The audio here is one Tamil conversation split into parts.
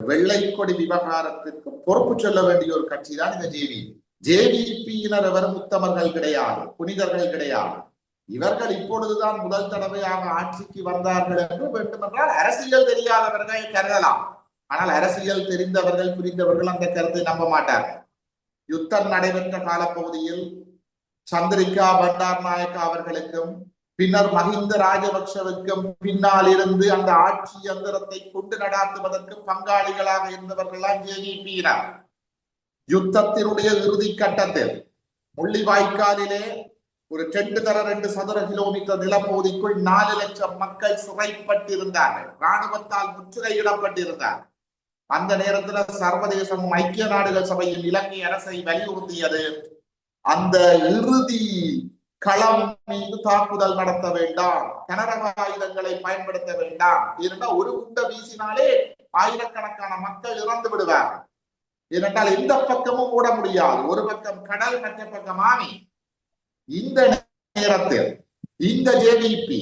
வெள்ளை கொடி விவகாரத்திற்கு பொறுப்பு சொல்ல வேண்டிய ஒரு கட்சி தான் இந்த ஜேவி ஜேவிபியினர் எவரும் உத்தமர்கள் கிடையாது புனிதர்கள் கிடையாது. இவர்கள் இப்பொழுதுதான் முதல் தடவையாக ஆட்சிக்கு வந்தார்கள் என்று வேண்டுமென்றால் அரசியல் தெரியாதவர்கள் கருதலாம். ஆனால் அரசியல் தெரிந்தவர்கள் புரிந்தவர்கள் அந்த கருத்தை நம்ப மாட்டார்கள் யுத்தம் நடைபெற்ற காலப்பகுதியில் சந்திரிகா பண்டார் நாயக்கா அவர்களுக்கும் பின்னர் மஹிந்த ராஜபக்சவுக்கும் பின்னால் இருந்து அந்த ஆட்சி யந்திரத்தை கொண்டு நடாத்துவதற்கு பங்காளிகளாக இருந்தவர்கள்லாம் ஜேவிபியினர். யுத்தத்தினுடைய இறுதி கட்டத்தில் முள்ளிவாய்க்காலிலே ஒரு ரெண்டு தர ரெண்டு சதுர கிலோமீட்டர் நிலப்பகுதிக்குள் நாலு லட்சம் மக்கள் சிறைப்பட்டிருந்தார்கள். ராணுவத்தால் முற்றுகையிடப்பட்டிருந்தார். அந்த நேரத்துல சர்வதேசமும் ஐக்கிய நாடுகள் சபையின் இலங்கை அரசை வலியுறுத்தியது. அந்த இறுதி களம் மீது தாக்குதல் நடத்த வேண்டாம். கனரக ஆயுதங்களை பயன்படுத்த வேண்டாம். ஏனென்றால் ஒரு குண்டை வீசினாலே ஆயிரக்கணக்கான மக்கள் இறந்து விடுவார் ஏனென்றால் எந்த பக்கமும் ஓட முடியாது. ஒரு பக்கம் கடல் மற்ற பக்கம் ஆமி இந்த நேரத்தில் இந்த ஜேவிபி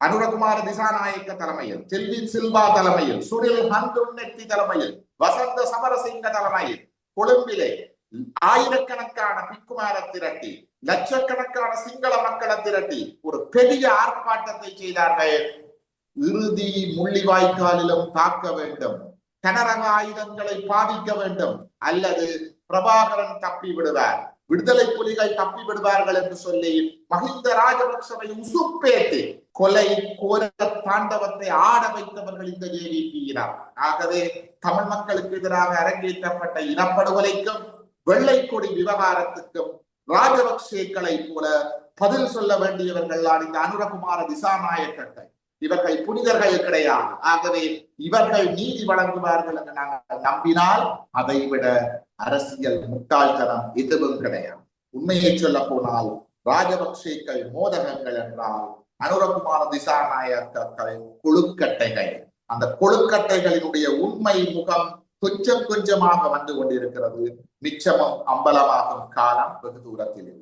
அனுரகுமார திசாநாயக்க தலைமையில் செல்வின் சில்வா தலைமையில் சுனில் ஹந்துன்னெத்தி தலைமையில் வசந்த சமரசிங்க தலைமையில் கொழும்பிலே ஆயிரக்கணக்கான பிக்குமார திரட்டி லட்சக்கணக்கான சிங்கள மக்களை திரட்டி ஒரு பெரிய ஆர்ப்பாட்டத்தை செய்தார்கள். இறுதி முள்ளிவாய்க்காலிலும் தாக்க வேண்டும். கனரக ஆயுதங்களை பாதிக்க வேண்டும். அல்லது பிரபாகரன் தப்பி விடுவார். விடுதலை புலிகள் தப்பி விடுவார்கள் என்று சொல்லி மஹிந்த ராஜபக்சவை உசுப்பேத்து கொலை கோர தாண்டவத்தை ஆட வைத்தவர்கள் இந்த ஜேவிபியினர் ஆகவே தமிழ் மக்களுக்கு எதிராக அரங்கேற்றப்பட்ட இனப்படுகொலைக்கும் வெள்ளை கொடி விவகாரத்துக்கும் ராஜபக்சேக்களை போல பதில் சொல்ல வேண்டியவர்கள் இந்த அனுரகுமார திசாநாயக்கர்கள். இவர்கள் புனிதர்கள் கிடையாது. ஆகவே இவர்கள் நீதி வழங்குவார்கள் என்று நாங்கள் நம்பினால் அதை விட அரசியல் முட்டாள்தனம் எதுவும் கிடையாது. உண்மையை சொல்ல போனால் ராஜபக்சேக்கள் மோதகங்கள் என்றால் அனுரகுமார திசாநாயக்கர்கள் கொழுக்கட்டைகள். அந்த கொழுக்கட்டைகளினுடைய உண்மை முகம் கொஞ்சம் கொஞ்சமாக வந்து கொண்டிருக்கிறது. நிச்சயமும் அம்பலமாகும் காலம் வெகு தூரத்தில் இல்லை.